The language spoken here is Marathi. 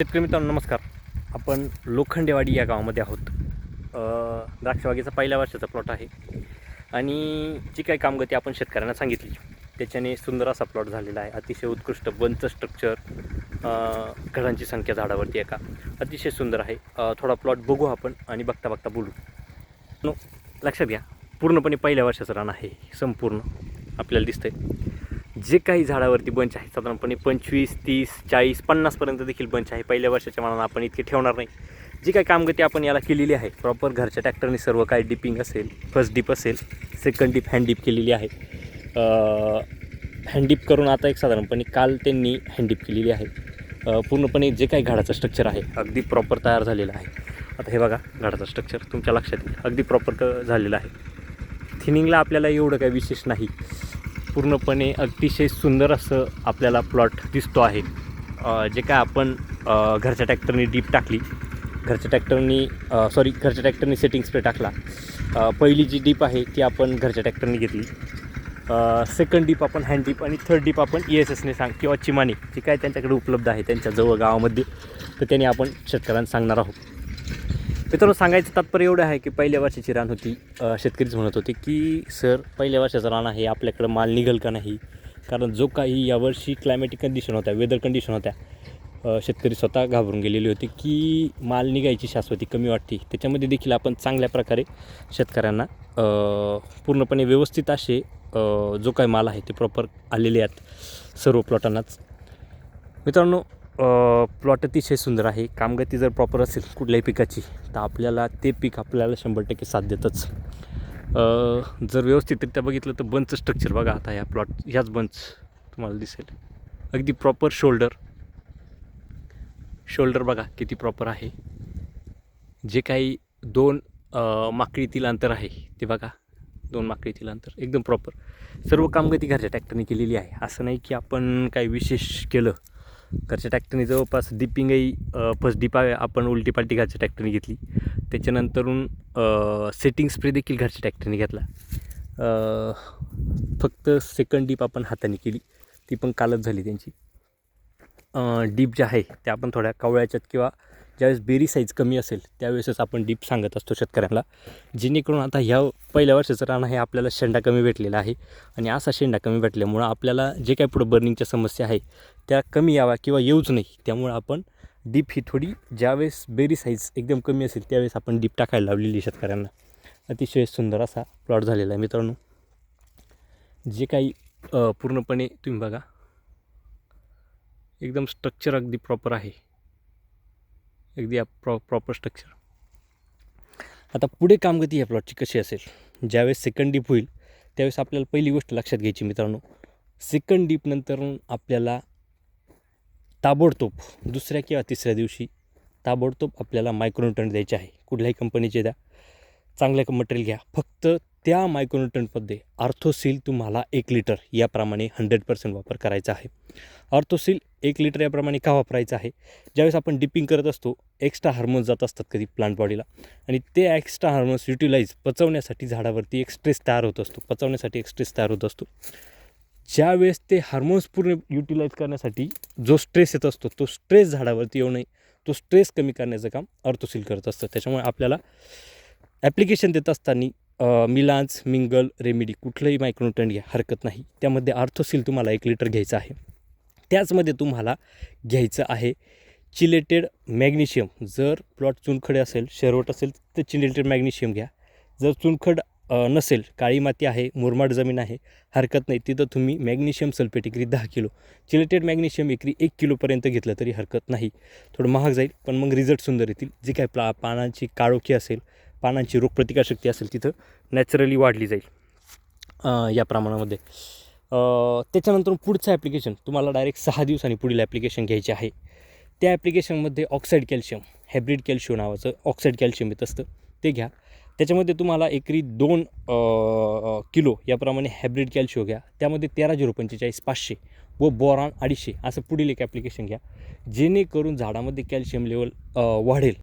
शेतकरी मित्रांनो नमस्कार. आपण लोखंडेवाडी या गावामध्ये आहोत. द्राक्षबागेचा पहिल्या वर्षाचा प्लॉट आहे. आणि जी काही कामगती आपण शेतकऱ्यांना सांगितली. त्याच्याने सुंदर असा प्लॉट झालेला आहे. अतिशय उत्कृष्ट बंच स्ट्रक्चर घरांची संख्या झाडावरती एका. अतिशय सुंदर आहे. थोडा प्लॉट बघू आपण आणि बघता बघता बोलू. नो लक्षात घ्या. पूर्णपणे पहिल्या वर्षाचं रान आहे. संपूर्ण आपल्याला दिसतंय. जे काही झाडावरती बंच आहे साधारणपणे पंचवीस तीस चाळीस पन्नासपर्यंत देखील बंच आहे. पहिल्या वर्षाच्या मनानं आपण इतके ठेवणार नाही. जी काही कामगती आपण याला केलेली आहे प्रॉपर घरच्या ट्रॅक्टरने सर्व काही डिपिंग असेल फर्स्ट डिप असेल सेकंड डिप हँड डिप केलेली आहे. हँड डिप करून आता एक साधारणपणे काल त्यांनी हँड डिप केलेली आहे. पूर्णपणे जे काही घाडाचं स्ट्रक्चर आहे अगदी प्रॉपर तयार झालेलं आहे. आता हे बघा घाडाचं स्ट्रक्चर तुमच्या लक्षात येईल. अगदी प्रॉपर झालेलं आहे. थिनिंगला आपल्याला एवढं काही विशेष नाही. पूर्णपणे अतिशय सुंदर असं आपल्याला प्लॉट दिसतो आहे. जे काय आपण घरच्या ट्रॅक्टरनी डीप टाकली. घरच्या ट्रॅक्टरनी सॉरी घरच्या ट्रॅक्टरनी सेटिंग स्प्रे टाकला. पहिली जी डीप आहे ती आपण घरच्या ट्रॅक्टरनी घेतली. सेकंड डीप आपण हँड डीप आणि थर्ड डीप आपण ई एस एसने सांग किंवा चिमाने जी काय त्यांच्याकडे उपलब्ध आहे त्यांच्या जवळ गावामध्ये तर त्यांनी आपण शेतकऱ्यांना सांगणार आहोत. मित्रांनो सांगायचं तात्पर्य एवढं आहे की पहिल्या वर्षाची रान होती. शेतकरीच म्हणत होते की सर पहिल्या वर्षाचं रान आहे आपल्याकडं माल निघेल का नाही? कारण जो काही यावर्षी क्लायमॅटिक कंडिशन होत्या वेदर कंडिशन होत्या शेतकरी स्वतः घाबरून गेलेले होते की माल निघायची शाश्वती कमी वाटते. त्याच्यामध्ये देखील आपण चांगल्या प्रकारे शेतकऱ्यांना पूर्णपणे व्यवस्थित असे जो काही माल आहे ते प्रॉपर आलेले आहेत सर्व प्लॉटांनाच मित्रांनो प्लॉट अतिशय सुंदर आहे. कामगती जर प्रॉपर असेल कुठल्याही पिकाची तर आपल्याला ते पीक आपल्याला शंभर टक्के साथ देतच. जर व्यवस्थितरित्या बघितलं तर बंच स्ट्रक्चर बघा आता ह्या प्लॉट ह्याच बंच तुम्हाला दिसेल. अगदी प्रॉपर शोल्डर शोल्डर बघा किती प्रॉपर आहे. जे काही दोन माकळीतील अंतर आहे ते बघा. दोन माकळीतील अंतर एकदम प्रॉपर सर्व कामगती घरच्या ट्रॅक्टरने केलेली आहे. असं नाही की आपण काही विशेष केलं घरच्या ट्रॅक्टरने जवळपास डिपिंगही फर्स्ट डिप आपण उलटी पालटी घरच्या ट्रॅक्टरने घेतली. त्याच्यानंतरून सेटिंग स्प्रे देखील घरच्या ट्रॅक्टरने घेतला. फक्त सेकंड डीप आपण हाताने केली. ती पण कालच झाली त्यांची. डीप ज्या आहे त्या आपण थोड्या कावळ्याच्यात किंवा ज्यावेळेस बेरी साईज कमी असेल त्यावेळेसच आपण डीप सांगत असतो शेतकऱ्यांना. जेणेकरून आता ह्या पहिल्या वर्षाचं रान हे आपल्याला शेंडा कमी भेटलेला आहे. आणि असा शेंडा कमी भेटल्यामुळं आपल्याला जे काही पुढं बर्निंगच्या समस्या आहे त्या कमी याव्या किंवा येऊच नाही. त्यामुळं आपण डीप ही थोडी ज्यावेळेस बेरी साईज एकदम कमी असेल त्यावेळेस आपण डीप टाकायला लावलेली शेतकऱ्यांना. अतिशय सुंदर असा प्लॉट झालेला आहे मित्रांनो. जे काही पूर्णपणे तुम्ही बघा. एकदम स्ट्रक्चर अगदी प्रॉपर आहे. अगदी प्रॉ प्रॉपर स्ट्रक्चर आता पुढे कामगती या प्लॉटची कशी असेल? ज्यावेळेस सेकंड डीप होईल त्यावेळेस आपल्याला पहिली गोष्ट लक्षात घ्यायची मित्रांनो. सेकंड डीपनंतर आपल्याला ताबडतोब दुसऱ्या किंवा तिसऱ्या दिवशी ताबडतोब आपल्याला मायक्रोन्यूटन द्यायचे आहे. कुठल्याही कंपनीचे द्या. चांगल्या मटेरियल घ्या. फक्त त्या मायक्रोन्यूटनमध्ये आर्थोसील तुम्हाला एक लिटर याप्रमाणे हंड्रेड पर्सेंट वापर करायचा आहे. आर्थोसील एक लिटर याप्रमाणे का वापरायचं आहे? ज्यावेळेस आपण डिपिंग करत असतो एक्स्ट्रा हार्मोन्स जात असतात कधी प्लांट बॉडीला. आणि ते एक्स्ट्रा हार्मोन्स युटिलाइज पचवण्यासाठी झाडावरती एक स्ट्रेस तयार होत असतो पचवण्यासाठी एक स्ट्रेस तयार होत असतो. ज्यावेळेस ते हार्मोन्स पूर्ण युटिलाइज करण्यासाठी जो स्ट्रेस येत असतो तो स्ट्रेस झाडावरती येऊ नये तो स्ट्रेस कमी करण्याचं काम अर्थोसील करत असतं. त्याच्यामुळे आपल्याला ॲप्लिकेशन देत असताना मिलान्स मिंगल रेमिडी कुठलंही मायक्रोन्युट्रंट घ्या हरकत नाही. त्यामध्ये आर्थोसील तुम्हाला एक लिटर घ्यायचं आहे. त्याचमध्ये तुम्हाला घ्यायचं आहे चिलेटेड मॅग्नेशियम जर प्लॉट चुनखडे असेल शेरवट असेल तर चिलेटेड मॅग्नेशियम घ्या. जर चुनखड नसेल काळी माती आहे मुरमाड जमीन आहे हरकत नाही तिथं तुम्ही मॅग्नेशियम सल्फेट एकरी दहा किलो. चिलेटेड मॅग्नेशियम एकरी एक किलोपर्यंत घेतलं तरी हरकत नाही. थोडं महाग जाईल पण मग रिझल्ट सुंदर येतील. जे काय प्ला पानांची काळोखी असेल पानांची रोगप्रतिकारशक्ती असेल तिथं नॅचरली वाढली जाईल. या प्रमाणामध्ये. त्याच्यानंतर पुढचं ॲप्लिकेशन तुम्हाला डायरेक्ट सहा दिवसांनी पुढील ॲप्लिकेशन घ्यायचे आहे. त्या ॲप्लिकेशनमध्ये ऑक्साईड कॅल्शियम हायब्रिड कॅल्शियम नावाचं ऑक्साईड कॅल्शियम येत असतं ते घ्या. त्याच्यामध्ये तुम्हाला एकरी दोन किलो याप्रमाणे हायब्रिड कॅल्शियम घ्या. त्यामध्ये तेरा झिरो पंचेचाळीस पाचशे व बोरान अडीचशे असं पुढील एक ॲप्लिकेशन घ्या. जेणेकरून झाडामध्ये कॅल्शियम लेवल वाढेल.